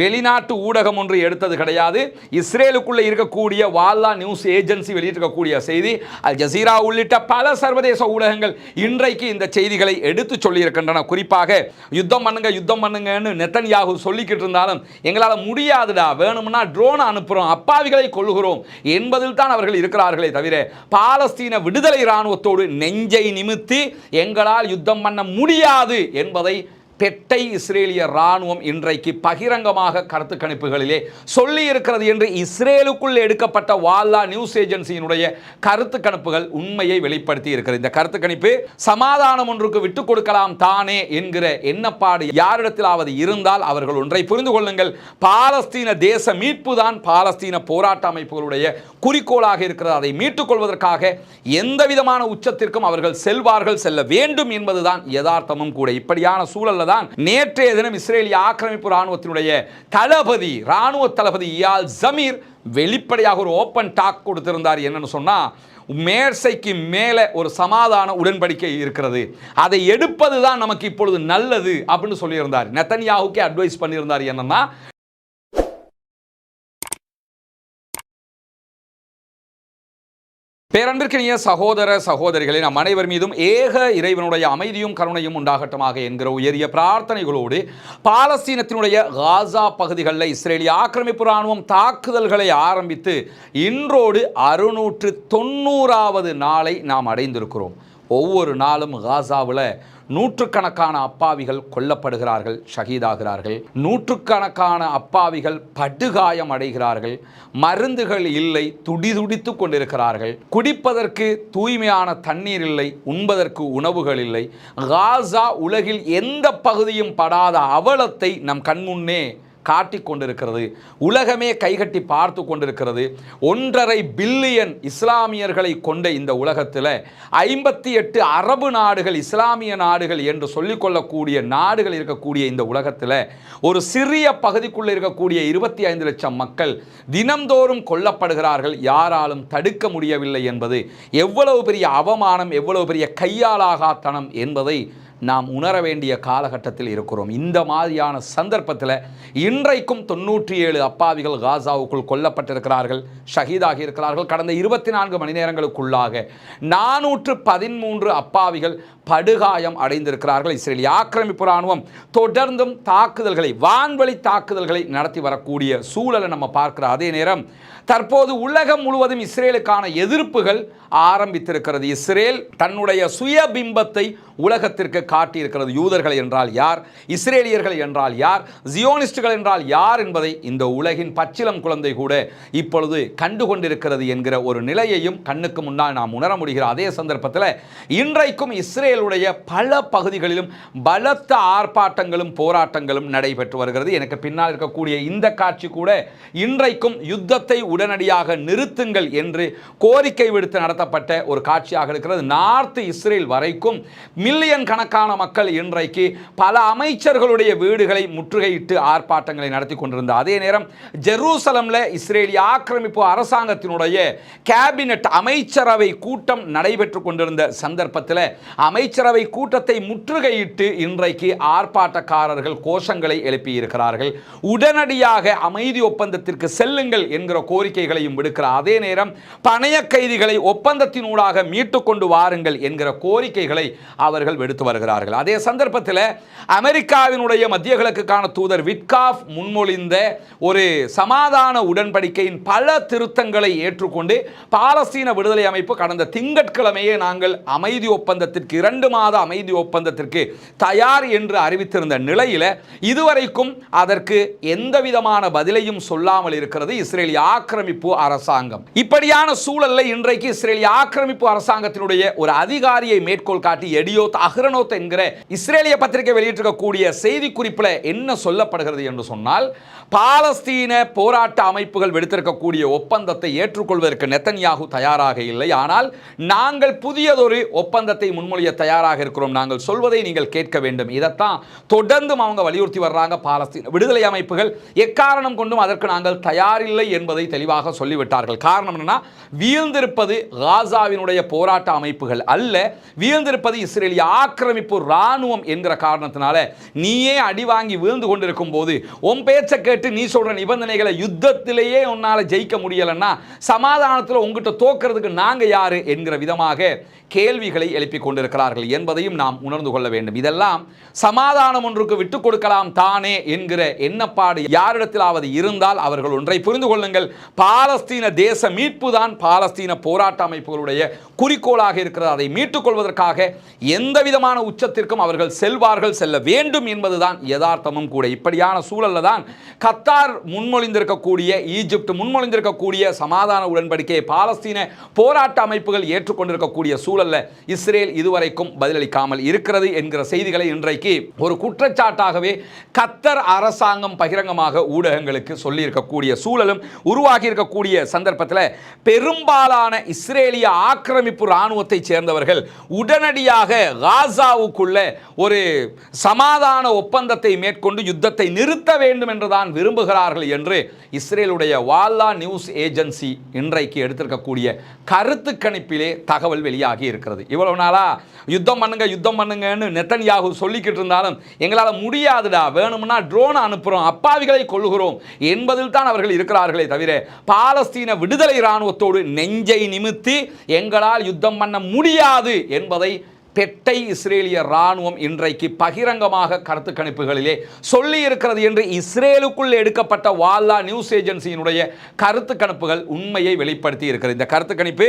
வெளிநாட்டு ஊடகம் ஒன்று எடுத்தது கிடையாது. இஸ்ரேலுக்குள்ளே இருக்கக்கூடிய வால்லா நியூஸ் ஏஜென்சி வெளியிட்டிருக்கக்கூடிய செய்தி அல் ஜசீரா உள்ளிட்ட பல சர்வதேச ஊடகங்கள் இன்றைக்கு இந்த செய்திகளை எடுத்து சொல்லியிருக்கின்றன. குறிப்பாக யுத்தம் பண்ணுங்க யுத்தம் பண்ணுங்கன்னு நெத்தன்யாகு சொல்லிக்கிட்டு இருந்தாலும் எங்களால் முடியாதுடா. வேணும்னா ட்ரோன் அனுப்புகிறோம் அப்பாவிகளை கொள்ளுகிறோம் என்பதில் தான் அவர்கள் இருக்கிறார்களே தவிர பாலஸ்தீன விடுதலை இராணுவத்தோடு நெஞ்சை நிமித்தி எங்களால் யுத்தம் பண்ண முடியாது என்பதை பெட்டை இஸ்ரேலிய இராணுவம் இன்றைக்கு பகிரங்கமாக கருத்து கணிப்புகளிலே சொல்லி இருக்கிறது என்று இஸ்ரேலுக்குள் எடுக்கப்பட்ட வால்லா நியூஸ் ஏஜென்சியினுடைய கருத்து கணிப்புகள் உண்மையை வெளிப்படுத்தி இருக்கிறது. இந்த கருத்து கணிப்பு சமாதானம் ஒன்றுக்கு விட்டுக் கொடுக்கலாம் தானே என்கிற எண்ணப்பாடு யாரிடத்திலாவது இருந்தால் அவர்கள் ஒன்றை புரிந்து கொள்ளுங்கள். பாலஸ்தீன தேச மீட்பு தான் பாலஸ்தீன போராட்ட அமைப்புகளுடைய குறிக்கோளாக இருக்கிறது. அதை மீட்டுக் கொள்வதற்காக எந்த விதமான உச்சத்திற்கும் அவர்கள் செல்வார்கள். செல்ல வேண்டும் என்பதுதான் யதார்த்தமும் கூட. இப்படியான சூழல் தான் நேற்றைய தினம் இஸ்ரேலிய ஆக்கிரமிப்பு ராணுவத்தினுடைய தளபதி ராணுவ தளபதி இயால் ஜமீர் வெளிப்படையாக ஒரு ஓப்பன் டாக் கொடுத்திருந்தார். என்னன்னு சொன்னா மேர்சைக்கு மேலே ஒரு சமாதான உடன்படிக்கை இருக்கிறது. அதை எடுப்பது தான் நமக்கு இப்பொழுது நல்லது. அப்படின்னு சொல்லியிருந்தார். நெத்தன்யாவுக்கே அட்வைஸ் பண்ணியிருந்தார் என்னன்னா பேரன்பிற்கினிய சகோதர சகோதரிகளை நம் அனைவர் மீதும் ஏக இறைவனுடைய அமைதியும் கருணையும் உண்டாகட்டமாக என்கிற உயரிய பிரார்த்தனைகளோடு பாலஸ்தீனத்தினுடைய காசா பகுதிகளில் இஸ்ரேலிய ஆக்கிரமிப்பு ராணுவம் தாக்குதல்களை ஆரம்பித்து இன்றோடு அறுநூற்று தொண்ணூறாவது நாளை நாம் அடைந்திருக்கிறோம். ஒவ்வொரு நாளும் காசாவில் நூற்றுக்கணக்கான அப்பாவிகள் கொல்லப்படுகிறார்கள் ஷஹீதாகிறார்கள். நூற்றுக்கணக்கான அப்பாவிகள் படுகாயம் அடைகிறார்கள். மருந்துகள் இல்லை துடிதுடித்து கொண்டிருக்கிறார்கள். குடிப்பதற்கு தூய்மையான தண்ணீர் இல்லை உண்பதற்கு உணவுகள் இல்லை. காசா உலகில் எந்த பகுதியும் படாத அவலத்தை நம் கண்முன்னே காட்டி கொண்டிருக்கிறது உலகமே கைகட்டி பார்த்து கொண்டிருக்கிறது. ஒன்றரை பில்லியன் இஸ்லாமியர்களை கொண்ட இந்த உலகத்தில் ஐம்பத்தி எட்டு அரபு நாடுகள் இஸ்லாமிய நாடுகள் என்று சொல்லிக்கொள்ளக்கூடிய நாடுகள் இருக்கக்கூடிய இந்த உலகத்தில் ஒரு சிறிய பகுதிக்குள்ளே இருக்கக்கூடிய இருபத்தி ஐந்து லட்சம் மக்கள் தினம்தோறும் கொல்லப்படுகிறார்கள். யாராலும் தடுக்க முடியவில்லை என்பது எவ்வளவு பெரிய அவமானம் எவ்வளவு பெரிய கையாலாகாத்தனம் என்பதை நாம் உணர வேண்டிய காலகட்டத்தில் இருக்கிறோம். இந்த மாதிரியான சந்தர்ப்பத்தில் இன்றைக்கும் தொண்ணூற்றி ஏழு அப்பாவிகள் காசாவுக்குள் கொல்லப்பட்டிருக்கிறார்கள் ஷஹீதாகி இருக்கிறார்கள். கடந்த இருபத்தி நான்கு மணி நேரங்களுக்குள்ளாக நானூற்று பதிமூன்று அப்பாவிகள் படுகாயம் அடைந்திருக்கிறார்கள். இஸ்ரேலிய ஆக்கிரமிப்பு ராணுவம் தொடர்ந்தும் தாக்குதல்களை வான்வழி தாக்குதல்களை நடத்தி வரக்கூடிய சூழலை நம்ம பார்க்கிற அதே நேரம் தற்போது உலகம் முழுவதும் இஸ்ரேலுக்கான எதிர்ப்புகள் ஆரம்பித்திருக்கிறது. இஸ்ரேல் தன்னுடைய சுயபிம்பத்தை உலகத்திற்கு காட்டியிருக்கிறது யூதர்கள் என்றால் யார்? இஸ்ரேலியர்கள் என்றால் யார்? ஜியோனிஸ்டுகள் என்றால் யார் என்பதை இந்த உலகின் பச்சிலம் குழந்தை கூட இப்பொழுது கண்டு கொண்டிருக்கிறது என்கிற ஒரு நிலையையும் கண்ணுக்கு முன்னால் நாம் உணர முடிகிற அதே சந்தர்ப்பத்தில் இன்றைக்கும் இஸ்ரேலுடைய பல பகுதிகளிலும் பலத்த ஆர்ப்பாட்டங்களும் போராட்டங்களும் நடைபெற்று வருகிறது. எனக்கு பின்னால் இருக்கக்கூடிய இந்த காட்சி கூட இன்றைக்கும் யுத்தத்தை உடனடியாக நிறுத்துங்கள் என்று கோரிக்கை விடுத்து நடத்தப்பட்ட ஒரு காட்சியாக இருக்கிறது. நார்த் இஸ்ரேல் வரைக்கும் மில்லியன் கணக்கான மக்கள் இன்றைக்கு பல அமைச்சர்களுடைய வீடுகளை முற்றுகையிட்டு ஆர்ப்பாட்டங்களை நடத்தி கொண்டிருந்த அதே நேரம் ஜெருசலம்ல இஸ்ரேலிய ஆக்கிரமிப்பு அரசாங்கத்தினுடைய கேபினட் அமைச்சரவை கூட்டம் நடைபெற்று கொண்டிருந்த சந்தர்ப்பத்தில் அமைச்சரவை கூட்டத்தை முற்றுகையிட்டு இன்றைக்கு ஆர்ப்பாட்டக்காரர்கள் கோஷங்களை எழுப்பியிருக்கிறார்கள். உடனடியாக அமைதி ஒப்பந்தத்திற்கு செல்லுங்கள் என்கிற கோரிக்கைகளையும் விடுக்கிற அதே நேரம் பணைய கைதிகளை ஒப்பந்தத்தினூடாக மீட்டு கொண்டு வாருங்கள் என்கிற கோரிக்கைகளை அவர்கள் விடுத்து வருகிறார்கள். அதே சந்தர்ப்பத்தில் அமெரிக்காவினுடைய மத்திய கிழக்குக்கான தூதர் விட்காஃப் முன்மொழிந்த ஒரு சமாதான உடன்படிக்கையின் பல திருத்தங்களை ஏற்றுக்கொண்டு பாலஸ்தீன விடுதலை அமைப்பு கடந்த திங்கட்கிழமையே நாங்கள் அமைதி ஒப்பந்தத்திற்கு இரண்டு மாத அமைதி ஒப்பந்தத்திற்கு தயார் என்று அறிவித்திருந்த நிலையில் இதுவரைக்கும் அதற்கு எந்த விதமான பதிலையும் சொல்லாமல் இருக்கிறது இஸ்ரேலிய ஆக்கிரமிப்பு அரசாங்கம். இப்படியான சூழலில் இன்றைக்கு இஸ்ரேலிய ஆக்கிரமிப்பு அரசாங்கத்தினுடைய ஒரு அதிகாரியை மேற்கோள் காட்டி எடியோ எடியோத் அஹ்ரனோத் என்கிற இஸ்ரேலிய பத்திரிகை வெளியிட்டிருக்கக்கூடிய செய்தி குறிப்பில் என்ன சொல்லப்படுகிறது என்று சொன்னால் பாலஸ்தீன போராட்ட அமைப்புகள் விடுத்திருக்கக்கூடிய ஒப்பந்தத்தை ஏற்றுக்கொள்வதற்கு நெத்தன்யாகு தயாராக இல்லை. ஆனால் நாங்கள் புதியதொரு ஒப்பந்தத்தை முன்மொழிய தயாராக இருக்கிறோம். நாங்கள் சொல்வதை நீங்கள் கேட்க வேண்டும். இதைத்தான் தொடர்ந்தும் அவங்க வலியுறுத்தி வர்றாங்க பாலஸ்தீன விடுதலை அமைப்புகள். எக்காரணம் கொண்டும் அதற்கு நாங்கள் தயாரில்லை என்பதை தெளிவாக சொல்லிவிட்டார்கள். காரணம் என்னன்னா வீழ்ந்திருப்பது காசாவினுடைய போராட்ட அமைப்புகள் அல்ல. வீழ்ந்திருப்பது இஸ்ரேலிய ஆக்கிரமிப்பு இராணுவம் என்கிற காரணத்தினால நீயே அடி வாங்கி வீழ்ந்து கொண்டிருக்கும் போது உன் பேச்சை கேட்டு நீ சொல்ற நிபந்தனைகளை யுத்தத்திலேயே உன்னால் ஜெயிக்க முடியலன்னா சமாதானத்தில் உங்ககிட்ட தோக்கிறதுக்கு நாங்க யாரு என்கிற விதமாக கேள்விகளை எழுப்பிக் கொண்டிருக்கிறார்கள் என்பதையும் நாம் உணர்ந்து கொள்ள வேண்டும். இதெல்லாம் சமாதானம் ஒன்றுக்கு விட்டுக் கொடுக்கலாம் தானே என்கிற எண்ணப்பாடு யாரிடத்திலாவது இருந்தால் அவர்கள் ஒன்றை புரிந்து கொள்ளுங்கள். பாலஸ்தீன தேச மீட்பு தான் பாலஸ்தீன போராட்ட அமைப்புகளுடைய குறிக்கோளாக இருக்கிறது. அதை மீட்டுக் கொள்வதற்காக எந்த விதமான உச்சத்திற்கும் அவர்கள் செல்வார்கள் செல்ல வேண்டும் என்பதுதான் யதார்த்தமும் கூட. இப்படியான சூழல்ல தான் கத்தார் முன்மொழிந்திருக்கக்கூடிய ஈஜிப்ட் முன்மொழிந்திருக்கக்கூடிய சமாதான உடன்படிக்கையை பாலஸ்தீன போராட்ட அமைப்புகள் ஏற்றுக்கொண்டிருக்கக்கூடிய சூழல்ல இஸ்ரேல் இதுவரைக்கும் பதிலளிக்காமல் இருக்கிறது என்கிற செய்திகளை இன்றைக்கு ஒரு குற்றச்சாட்டாகவே கத்தர் அரசாங்கம் பகிரங்கமாக ஊடகங்களுக்கு சொல்லியிருக்கக்கூடிய சூழலும் உருவாகி இருக்கக்கூடிய சந்தர்ப்பத்தில் பெரும்பாலான இஸ்ரேலிய ஆக்கிரமிப்பு இராணுவத்தை சேர்ந்தவர்கள் உடனடியாக காசாவுக்குள்ள ஒரு சமாதான ஒப்பந்தத்தை மேற்கொண்டு யுத்தத்தை நிறுத்த வேண்டும் என்றுதான் விரும்புகிறார்கள் என்று இஸ்ரேலுடைய வால்லா நியூஸ் ஏஜென்சி இன்றைக்கு எடுத்திருக்கக்கூடிய கருத்து கணிப்பிலே தகவல் வெளியாகி இருக்கிறது. இவ்வளவு நாளா யுத்தம் பண்ணுங்க யுத்தம் பண்ணுங்கன்னு நெத்தன்யாகு சொல்லிக்கிட்டு இருந்தாலும் எங்களால் முடியாதுடா வேணும்னா ட்ரோன் அனுப்புகிறோம் அப்பாவிகளை கொள்ளுகிறோம் என்பதில் தான் அவர்கள் இருக்கிறார்களே தவிர பாலஸ்தீன விடுதலை இராணுவத்தோடு நெஞ்சை நிமித்தி எங்களால் யுத்தம் பண்ண முடியாது என்பதை பெட்டை இஸ்ரேலிய ராணுவம் இன்றைக்கு பகிரங்கமாக கருத்து கணிப்புகளிலே சொல்லி இருக்கிறது என்று இஸ்ரேலுக்குள் எடுக்கப்பட்ட வால்லா நியூஸ் ஏஜென்சியினுடைய கருத்து கணிப்புகள் உண்மையை வெளிப்படுத்தி இருக்கிறது. இந்த கருத்து கணிப்பு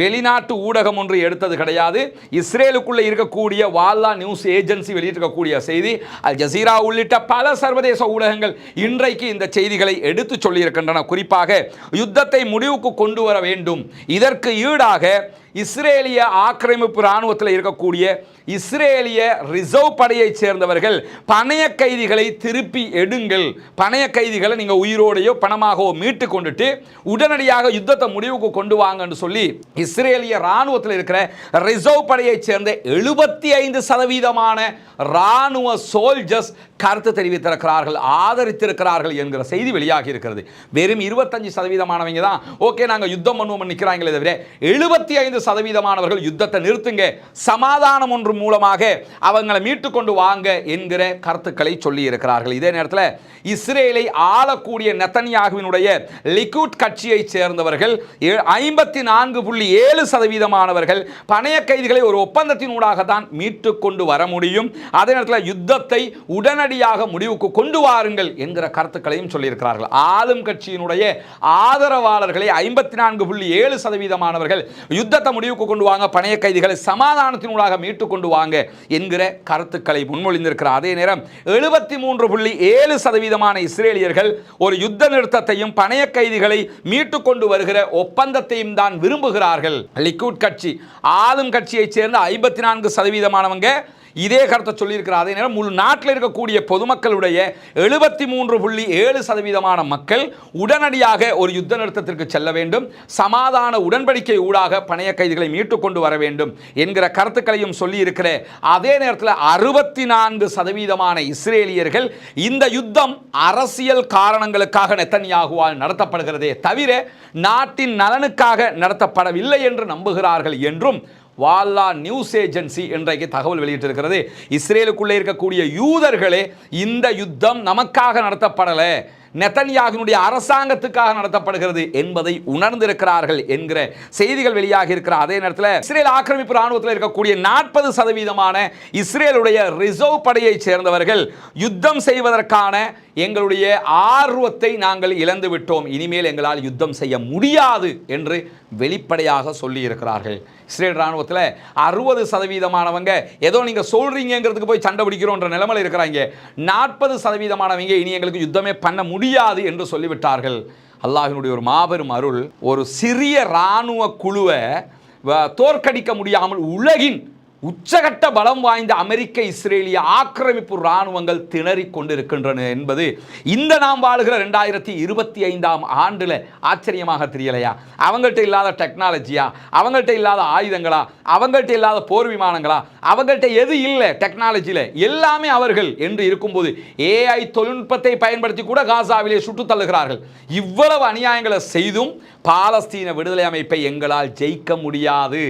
வெளிநாட்டு ஊடகம் ஒன்று எடுத்தது கிடையாது. இஸ்ரேலுக்குள்ளே இருக்கக்கூடிய வால்லா நியூஸ் ஏஜென்சி வெளியிட்டிருக்கக்கூடிய செய்தி அல் ஜசீரா உள்ளிட்ட பல சர்வதேச ஊடகங்கள் இன்றைக்கு இந்த செய்திகளை எடுத்து சொல்லியிருக்கின்றன. குறிப்பாக யுத்தத்தை முடிவுக்கு கொண்டு வர வேண்டும். இதற்கு ஈடாக இஸ்ரேலிய ஆக்கிரமிப்பு இராணுவத்தில் இருக்கக்கூடிய இஸ்ரேலிய ரிசர்வ் படையைச் சேர்ந்தவர்கள் பணைய கைதிகளை திருப்பி எடுங்கள். பணைய கைதிகளை நீங்கள் உயிரோடையோ பணமாகவோ மீட்டு கொண்டுட்டு உடனடியாக யுத்தத்தை முடிவுக்கு கொண்டு வாங்கன்னு சொல்லி இஸ்ரேலிய இராணுவத்தில் இருக்கிற ரிசர்வ் படையைச் சேர்ந்த எழுபத்தி ஐந்து சதவீதமான இராணுவ சோல்ஜர்ஸ் கருத்து தெரிவித்திருக்கிறார்கள் ஆதரித்திருக்கிறார்கள் என்கிற செய்தி வெளியாகி இருக்கிறது. வெறும் இருபத்தஞ்சு சதவீதமானவங்க தான். ஓகே நாங்கள் யுத்தம் பண்ணுவோம் நிற்கிறாங்களே தவிர எழுபத்தி ஐந்து சதவீதமானவர்கள் யுத்தத்தை நிறுத்துங்க. சமா சமாதானம் ஒன்று மூலமாக அவங்களை மீட்டு கொண்டு வாங்க என்கிற கருத்துக்களை சொல்லி இருக்கிறார்கள் இதே நேரத்தில் இஸ்ரேலை ஆளக்கூடிய நெத்தனியாகுவினுடைய லிக்விட் கட்சியைச் சேர்ந்தவர்கள் ஐம்பத்தி நான்கு புள்ளி ஏழு சதவீதமானவர்கள் பணைய கைதிகளை ஒரு ஒப்பந்தத்தினூடாக தான் மீட்டு கொண்டு வர முடியும். அதே நேரத்தில் யுத்தத்தை உடனடியாக முடிவுக்கு கொண்டு வாருங்கள் என்கிற கருத்துக்களையும் சொல்லியிருக்கிறார்கள். ஆளும் கட்சியினுடைய ஆதரவாளர்களை ஐம்பத்தி நான்கு புள்ளி ஏழு சதவீதமானவர்கள் யுத்தத்தை முடிவுக்கு கொண்டு வாங்க பணைய கைதிகளை சமாதானத்தினூடாக மீட்டு கொண்டு வாங்க என்கிற கருத்துக்களை முன்மொழிந்திருக்கிறார் அதே நேரம் எழுபத்தி மூன்று புள்ளி ஏழு சதவீதமான இஸ்ரேலியர்கள் ஒரு யுத்த நிறுத்தத்தையும் பணைய கைதிகளை மீட்டு கொண்டு வருகிற ஒப்பந்தத்தையும் தான் விரும்புகிறார்கள். லிக்விட் கட்சி ஆளும் கட்சியைச் சேர்ந்த ஐம்பத்தி நான்கு சதவீதமானவங்க இதே கருத்தை சொல்லியிருக்கிறார். அதே நேரம் முழு நாட்டில் இருக்கக்கூடிய பொதுமக்களுடைய எழுபத்தி மூன்று புள்ளி ஏழு சதவீதமான மக்கள் உடனடியாக ஒரு யுத்த நிறுத்தத்திற்கு செல்ல வேண்டும். சமாதான உடன்படிக்கை ஊடாக பணைய கைதிகளை மீட்டு கொண்டு வர வேண்டும் என்கிற கருத்துக்களையும் சொல்லியிருக்கிற அதே நேரத்தில் அறுபத்தி நான்கு சதவீதமான இஸ்ரேலியர்கள் இந்த யுத்தம் அரசியல் காரணங்களுக்காக நெத்தன்யாகுவால் நடத்தப்படுகிறதே தவிர நாட்டின் நலனுக்காக நடத்தப்படவில்லை என்று நம்புகிறார்கள் என்றும் வால்லா நியூஸ் ஏஜென்சி இன்றைக்கு தகவல் வெளியிட்டிருக்கிறது. இஸ்ரேலுக்குள்ளே இருக்கக்கூடிய யூதர்களே இந்த யுத்தம் நமக்காக நடத்தப்படலை. நெத்தன்யாகினுடைய அரசாங்கத்துக்காக நடத்தப்படுகிறது என்பதை உணர்ந்திருக்கிறார்கள் என்கிற செய்திகள் வெளியாகி இருக்கிற அதே நேரத்தில் இஸ்ரேல் ஆக்கிரமிப்பு ராணுவத்தில் இருக்கக்கூடிய நாற்பது சதவீதமான இஸ்ரேலுடைய ரிசர்வ் படையைச் சேர்ந்தவர்கள் யுத்தம் செய்வதற்கான எங்களுடைய ஆர்வத்தை நாங்கள் இழந்து விட்டோம். இனிமேல் எங்களால் யுத்தம் செய்ய முடியாது என்று வெளிப்படையாக சொல்லி இருக்கிறார்கள் இஸ்ரேல் ராணுவத்தில் அறுபது சதவீதமானவங்க ஏதோ நீங்கள் சொல்கிறீங்கிறதுக்கு போய் சண்டை பிடிக்கிறோன்ற நிலைமையில் இருக்கிறாங்க. நாற்பது சதவீதமானவங்க இனி எங்களுக்கு யுத்தமே பண்ண முடியும் முடியாது என்று சொல்லிவிட்டார்கள். அல்லாஹினுடைய ஒரு மாபெரும் அருள் ஒரு சிறிய இராணுவ குழுவை தோற்கடிக்க முடியாமல் உலகின் உச்சகட்ட பலம் வாய்ந்த அமெரிக்க இஸ்ரேலிய ஆக்கிரமிப்பு இராணுவங்கள் திணறிக் கொண்டிருக்கின்றன என்பது இந்த நாம் வாழுகிற ரெண்டாயிரத்தி இருபத்தி ஐந்தாம் ஆண்டில் ஆச்சரியமாக தெரியலையா? அவங்கள்ட்ட இல்லாத டெக்னாலஜியா அவங்கள்ட்ட இல்லாத ஆயுதங்களா? அவங்கள்ட்ட இல்லாத போர் விமானங்களா? அவங்கள்ட்ட எது இல்லை டெக்னாலஜியில் எல்லாமே அவர்கள் என்று இருக்கும்போது ஏஐ தொழில்நுட்பத்தை பயன்படுத்தி கூட காசாவிலே சுட்டு தள்ளுகிறார்கள். இவ்வளவு அநியாயங்களை செய்தும் பாலஸ்தீன விடுதலை அமைப்பை எங்களால் ஜெயிக்க முடியாது.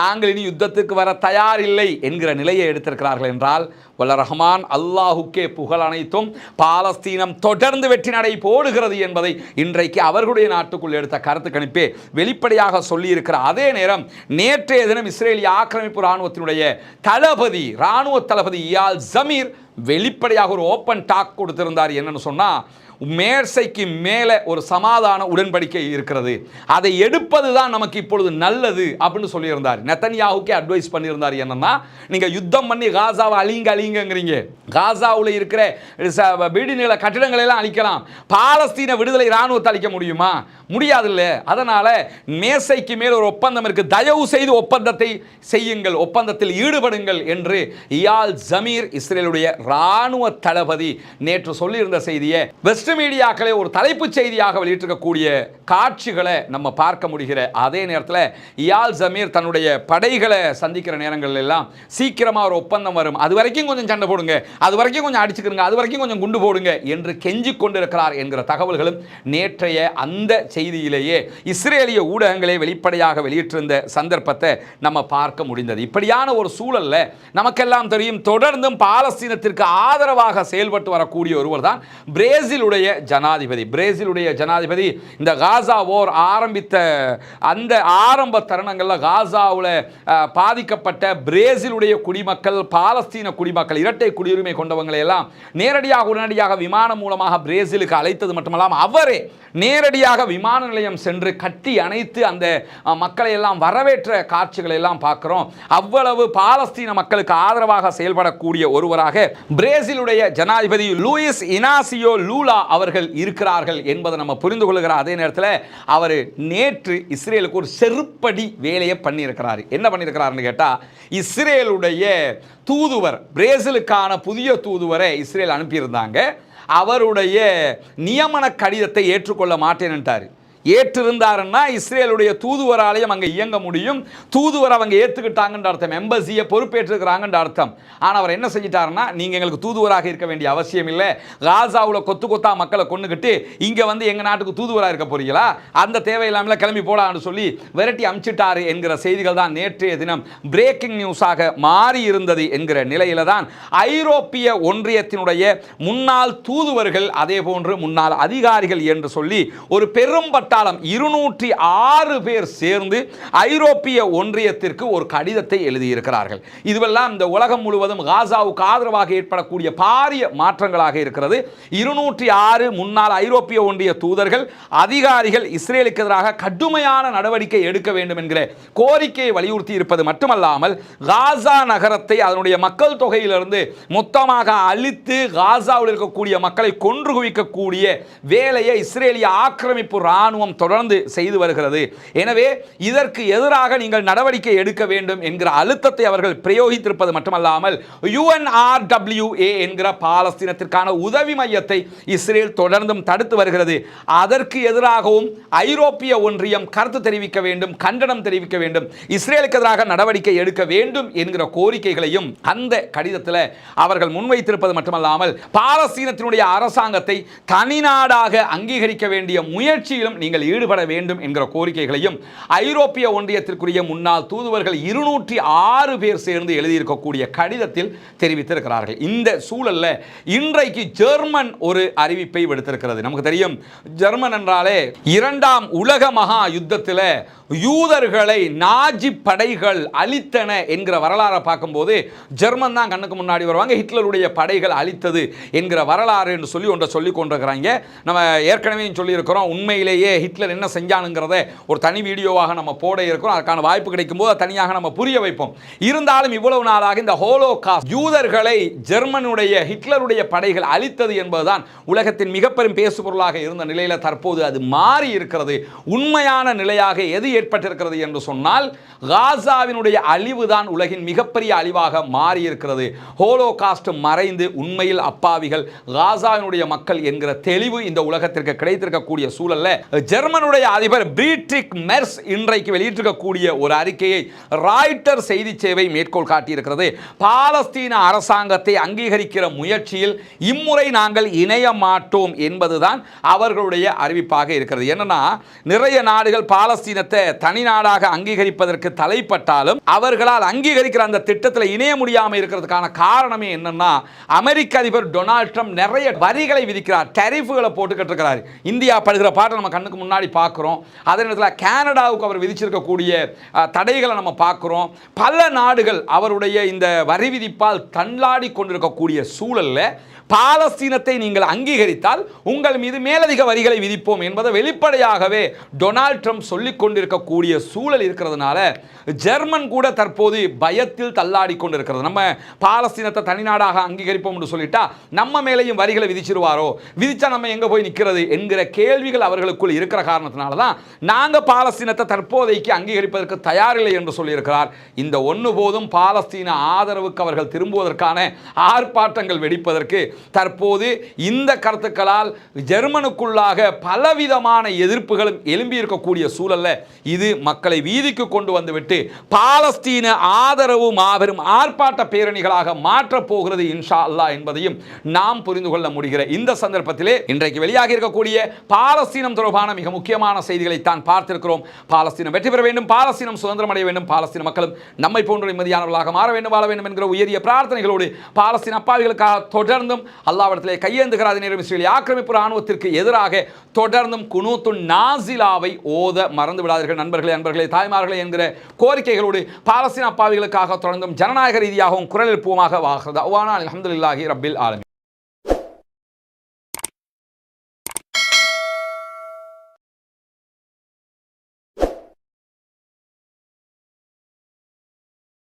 நாங்கள் இனி யுத்தத்துக்கு வர தயார் இல்லை என்கிற நிலையை எடுத்திருக்கிறார்கள் என்றால் வல்ல ரஹ்மான் அல்லாஹுக்கே புகழ் அனைத்தும் பாலஸ்தீனம் தொடர்ந்து வெற்றி நடை போடுகிறது என்பதை இன்றைக்கு அவர்களுடைய நாட்டுக்குள் எடுத்த கருத்து கணிப்பே வெளிப்படையாக சொல்லியிருக்கிற அதே நேரம் நேற்றைய தினம் இஸ்ரேலிய ஆக்கிரமிப்பு இராணுவத்தினுடைய தளபதி இராணுவ தளபதி இயால் ஜமீர் வெளிப்படையாக ஒரு ஓப்பன் டாக் கொடுத்திருந்தார். என்னன்னு சொன்னால் மேசைக்கு மேலே ஒரு சமாதான உடன்படிக்கை இருக்கிறது. அதை எடுப்பது தான் நமக்கு இப்பொழுது நல்லது அப்படின்னு சொல்லியிருந்தார். நெத்தனியாவுக்கே அட்வைஸ் பண்ணியிருந்தார் என்னன்னா நீங்கள் யுத்தம் பண்ணி காசாவை அழிங்க அழிங்கங்கிறீங்க. காசாவில் இருக்கிற ச- கட்டிடங்களை எல்லாம் அழிக்கலாம். பாலஸ்தீன விடுதலை இராணுவத்தை அழிக்க முடியுமா? முடியாது இல்லை அதனால மேசைக்கு மேல் ஒரு ஒப்பந்தம் இருக்கு. தயவு செய்து ஒப்பந்தத்தை செய்யுங்கள் ஒப்பந்தத்தில் ஈடுபடுங்கள் என்று இயால் ஜமீர் இஸ்ரேலுடைய இராணுவ தளபதி நேற்று சொல்லியிருந்த செய்தியை வெஸ்ட் மீடியாக்களே ஒரு தலைப்புச் செய்தியாக வெளியிட்டிருக்கக்கூடிய காட்சிகளை நம்ம பார்க்க முடிகிற அதே நேரத்தில் இயால் ஜமீர் தன்னுடைய படைகளை சந்திக்கிற நேரங்கள் எல்லாம் சீக்கிரமாக ஒரு ஒப்பந்தம் வரும். அது வரைக்கும் கொஞ்சம் சண்டை போடுங்க. அது வரைக்கும் கொஞ்சம் அடிச்சுக்கிறங்க அது வரைக்கும் கொஞ்சம் குண்டு போடுங்க என்று கெஞ்சிக் கொண்டிருக்கிறார் என்கிற தகவல்களும் நேற்றைய அந்த செய்தியிலேயே இஸ்ரேலிய ஊடகங்களே வெளிப்படையாக வெளியிட்டிருந்த சந்தர்ப்பத்தை நம்ம பார்க்க முடிந்தது. இப்படியான ஒரு சூழலில் நமக்கெல்லாம் தெரியும் தொடர்ந்தும் பாலஸ்தீனத்திற்கு ஆதரவாக செயல்பட்டு வரக்கூடிய ஒருவர் தான் பிரேசிலுடைய ஜனாதிபதி பிரேசிலுடைய ஜனாதிபதி இந்த காசா ஓர் ஆரம்பித்த அந்த ஆரம்ப தருணங்களில் காசாவில் பாதிக்கப்பட்ட பிரேசிலுடைய குடிமக்கள் பாலஸ்தீன குடிமக்கள் இரட்டை குடியுரிமை கொண்டவங்களை எல்லாம் நேரடியாக உடனடியாக விமானம் மூலமாக பிரேசிலுக்கு அழைத்தது மட்டுமல்லாமல் அவரே நேரடியாக விமான நிலையம் சென்று கட்டி அணைத்து அந்த மக்களை எல்லாம் வரவேற்ற காட்சிகளை எல்லாம் பார்க்கிறோம். அவ்வளவு பாலஸ்தீன மக்களுக்கு ஆதரவாக செயல்படக்கூடிய ஒருவராக பிரேசிலுடைய ஜனாதிபதி லூயிஸ் இனாசியோ லூலா அவர்கள் இருக்கிறார்கள் என்பதை நம்ம புரிந்து கொள்கிற அதே நேரத்தில் அவர் நேற்று இஸ்ரேலுக்கு ஒரு செருப்படி வேலையை பண்ணியிருக்கிறார். என்ன பண்ணியிருக்கிறாருன்னு கேட்டால் இஸ்ரேலுடைய தூதுவர் பிரேசிலுக்கான புதிய தூதுவரை இஸ்ரேல் அனுப்பியிருந்தாங்க. அவருடைய நியமன கடிதத்தை ஏற்றுக்கொள்ள மாட்டேன்ட்டார் ஏற்றிருந்தாருன்னா இஸ்ரேலுடைய தூதுவராலயம் அங்கே இயங்க முடியும். தூதுவர் அவங்க ஏற்றுக்கிட்டாங்கன்ற அர்த்தம். எம்பசியை பொறுப்பேற்றுக்கிறாங்கன்ற அர்த்தம். ஆனால் அவர் என்ன செஞ்சிட்டாருன்னா நீங்கள் எங்களுக்கு தூதுவராக இருக்க வேண்டிய அவசியம் இல்லை. காசாவில் கொத்து கொத்தா மக்களை கொண்டுக்கிட்டு இங்கே வந்து எங்கள் நாட்டுக்கு தூதுவராக இருக்க போறீங்களா? அந்த தேவையில்லாமல் கிளம்பி போடான்னு சொல்லி விரட்டி அமிச்சிட்டாரு என்கிற செய்திகள் தான் நேற்றைய தினம். பிரேக்கிங் நியூஸாக மாறி இருந்தது என்கிற நிலையில தான் ஐரோப்பிய ஒன்றியத்தினுடைய முன்னாள் தூதுவர்கள் அதே போன்று முன்னாள் அதிகாரிகள் என்று சொல்லி ஒரு பெரும் பட்டாளம் இருநூற்றி ஆறு பேர் சேர்ந்து ஐரோப்பிய ஒன்றியத்திற்கு ஒரு கடிதத்தை எழுதியிருக்கிறார்கள். இதுவெல்லாம் இந்த உலகம் முழுவதும் காசாவுக்கு ஆதரவாக ஏற்படக்கூடிய பாரிய மாற்றங்களாக இருக்கிறது. இருநூற்றி ஆறு முன்னாள் ஐரோப்பிய ஒன்றிய தூதர்கள் அதிகாரிகள் இஸ்ரேலுக்கு எதிராக கடுமையான நடவடிக்கை எடுக்க வேண்டும் என்கிற கோரிக்கையை வலியுறுத்தி இருப்பது மட்டுமல்லாமல் காசா நகரத்தை அதனுடைய மக்கள் தொகையிலிருந்து மொத்தமாக அழித்து காசாவில் இருக்கக்கூடிய மக்களை கொன்று குவிக்கக்கூடிய வேலையை இஸ்ரேலிய ஆக்கிரமிப்பு இராணுவம் தொடர்ந்து செய்து வருகிறது. எனவே இதற்கு எதிராக நீங்கள் நடவடிக்கை எடுக்க வேண்டும் என்கிற அழுத்தத்தை அவர்கள் பிரயோகித்திருப்பது மட்டுமல்லாமல் யுஎன்ஆர்டபிள்யூஏ என்கிற பாலஸ்தீனத்திற்கான உதவி மையத்தை இஸ்ரேல் தொடர்ந்தும் தடுத்து வருகிறது. அதற்கு எதிராகவும் ஐரோப்பிய ஒன்றியம் கருத்து தெரிவிக்க வேண்டும் கண்டனம் தெரிவிக்க வேண்டும் இஸ்ரேலுக்கு எதிராக நடவடிக்கை எடுக்க வேண்டும் என்கிற கோரிக்கைகளையும் அந்த கடிதத்தில் அவர்கள் முன்வைத்திருப்பது மட்டுமல்லாமல் பாலஸ்தீனத்தினுடைய அரசாங்கத்தை தனிநாடாக அங்கீகரிக்க வேண்டிய முயற்சியிலும் நீங்கள் ஈடுபட வேண்டும் என்கிற கோரிக்கைகளையும் ஐரோப்பிய ஒன்றியத்திற்குரிய முன்னாள் தூதுவர்கள் இருநூற்றி ஆறு பேர் சேர்ந்து எழுதியிருக்கக்கூடிய கடிதத்தில் தெரிவித்திருக்கிறார்கள். இந்த சூழல்ல இன்றைக்கு ஜெர்மன் ஒரு அறிவிப்பை விடுத்திருக்கிறது. நமக்கு தெரியும் ஜெர்மன் என்றாலே இரண்டாம் உலக மகா யுத்தத்தில் யூதர்களை நாஜி படைகள் அழித்தன என்கிற வரலாறை பார்க்கும்போது ஜெர்மன் தான் கண்ணுக்கு முன்னாடி வருவாங்க ஹிட்லருடைய படைகள் அழித்தது என்கிற வரலாறு என்று சொல்லி ஒன்றை சொல்லி கொண்டிருக்கிறாங்க. நம்ம ஏற்கனவே சொல்லியிருக்கிறோம் உண்மையிலேயே ஹிட்லர் என்ன செஞ்சானுங்கிறத ஒரு தனி வீடியோவாக நம்ம போட இருக்கிறோம். அதற்கான வாய்ப்பு கிடைக்கும் போது தனியாக நம்ம புரிய வைப்போம். இருந்தாலும் இவ்வளவு நாளாக இந்த ஹோலோ காஸ்ட் யூதர்களை ஜெர்மனுடைய ஹிட்லருடைய படைகள் அழித்தது என்பதுதான் உலகத்தின் மிகப்பெரும் பேசுபொருளாக இருந்த நிலையில் தற்போது அது மாறி இருக்கிறது. உண்மையான நிலையாக எது ஏற்பட்டிருக்கிறது என்று சொன்னால் காசாவினுடைய அழிவு தான் உலகின் மிகப்பெரிய அழிவாக மாறி இருக்கிறது ஹோலோ மறைந்து உண்மையில் அப்பாவிகள் காசாவினுடைய மக்கள் என்கிற தெளிவு இந்த உலகத்திற்கு கிடைத்திருக்கக்கூடிய சூழல்ல ஜெர்மனுடைய அதிபர் பிரீட்ரிக் மெர்ஸ் இன்றைக்கு வெளியிட்டிருக்கக்கூடிய ஒரு அறிக்கையை ராய்ட்டர் செய்தி சேவை மேற்கோள் காட்டியிருக்கிறது. பாலஸ்தீன அரசாங்கத்தை அங்கீகரிக்கிற முயற்சியில் இம்முறை நாங்கள் இணைய மாட்டோம் என்பதுதான் அவர்களுடைய அறிவிப்பாக இருக்கிறது. என்னன்னா நிறைய நாடுகள் பாலஸ்தீனத்தை தனி நாடாக அங்கீகரிப்பதற்கு தலைப்பட்டாலும் அவர்களால் அங்கீகரிக்கிற அந்த திட்டத்தில் இணைய முடியாமல் இருக்கிறதுக்கான காரணமே என்னன்னா அமெரிக்க அதிபர் டொனால்ட் ட்ரம்ப் நிறைய வரிகளை விதிக்கிறார் டெரிஃபுகளை போட்டுக்கிட்டு இருக்கிறார். இந்தியா படுகிற பாட்டை நம்ம கண்ணுக்கு முன்னாடி பார்க்குறோம். அதே நேரத்தில் கனடாவுக்கு அவர் விதிச்சிருக்கக்கூடிய தடைகளை நம்ம பார்க்குறோம். பல நாடுகள் அவருடைய இந்த வரி விதிப்பால் தள்ளாடி கொண்டிருக்கக்கூடிய சூழல்ல பாலஸ்தீனத்தை நீங்கள் அங்கீகரித்தால் உங்கள் மீது மேலதிக வரிகளை விதிப்போம் என்பதை வெளிப்படையாகவே டொனால்ட் ட்ரம்ப் சொல்லிக் கொண்டிருக்கக்கூடிய சூழல் இருக்கிறதுனால ஜெர்மன் கூட தற்போது பயத்தில் தள்ளாடி கொண்டிருக்கிறது. நம்ம பாலஸ்தீனத்தை தனிநாடாக அங்கீகரிப்போம் என்று சொல்லிட்டா நம்ம மேலேயும் வரிகளை விதிச்சிருவாரோ? விதிச்சா நம்ம எங்க போய் நிற்கிறது என்கிற கேள்விகள் அவர்களுக்குள் இருக்கிற காரணத்தினால தான் நாங்கள் பாலஸ்தீனத்தை தற்போதைக்கு அங்கீகரிப்பதற்கு தயாரில்லை என்று சொல்லியிருக்கிறார். இந்த ஒன்று போதும் பாலஸ்தீன ஆதரவுக்கு அவர்கள் திரும்புவதற்கான ஆர்ப்பாட்டங்கள் வெடிப்பதற்கு தற்போது இந்த கருத்துக்களால் ஜெர்மனுக்குள்ளாக பலவிதமான எதிர்ப்புகளும் எழும்பி இருக்கக்கூடிய சூழல்ல இது மக்களை வீதிக்கு கொண்டு வந்துவிட்டு பாலஸ்தீன ஆதரவு மாபெரும் ஆர்ப்பாட்ட பேரணிகளாக மாற்றப் போகிறது இன்ஷா அல்லாஹ் என்பதையும் நாம் புரிந்து கொள்ள முடிகிற இந்த சந்தர்ப்பத்திலே இன்றைக்கு வெளியாக இருக்கக்கூடிய பாலஸ்தீனம் தொடர்பான மிக முக்கியமான செய்திகளை தான் பார்த்திருக்கிறோம். பாலஸ்தீனம் வெற்றி பெற வேண்டும் பாலஸ்தீனம் சுதந்திரம் அடைய வேண்டும் பாலஸ்தீன மக்களும் நம்மை போன்ற நிம்மதியானவர்களாக மாற வேண்டும் வாழ வேண்டும் என்கிற உயரிய பிரார்த்தனைகளோடு பாலஸ்தீன அப்பாவிகளுக்காக தொடர்ந்தும் அல்லாவிடத்திலே கையேந்துகிறாத நேரம் இஸ்ரேலிய ஆக்கிரமிப்பு ராணுவத்திற்கு எதிராக தொடர்ந்தும் குனூத்து நாசிலாவை ஓத மறந்து விடாதீர்கள். நண்பர்களே நண்பர்களே தாய்மார்களே என்கிற கோரிக்கைகளோடு பாலஸ்தீன அப்பாவிகளுக்காக தொடர்ந்தும் ஜனநாயக ரீதியாகவும் குரல் எழுப்புவோமாக வாகிறது. அல்ஹம்துலில்லாஹி ரபில் ஆலமி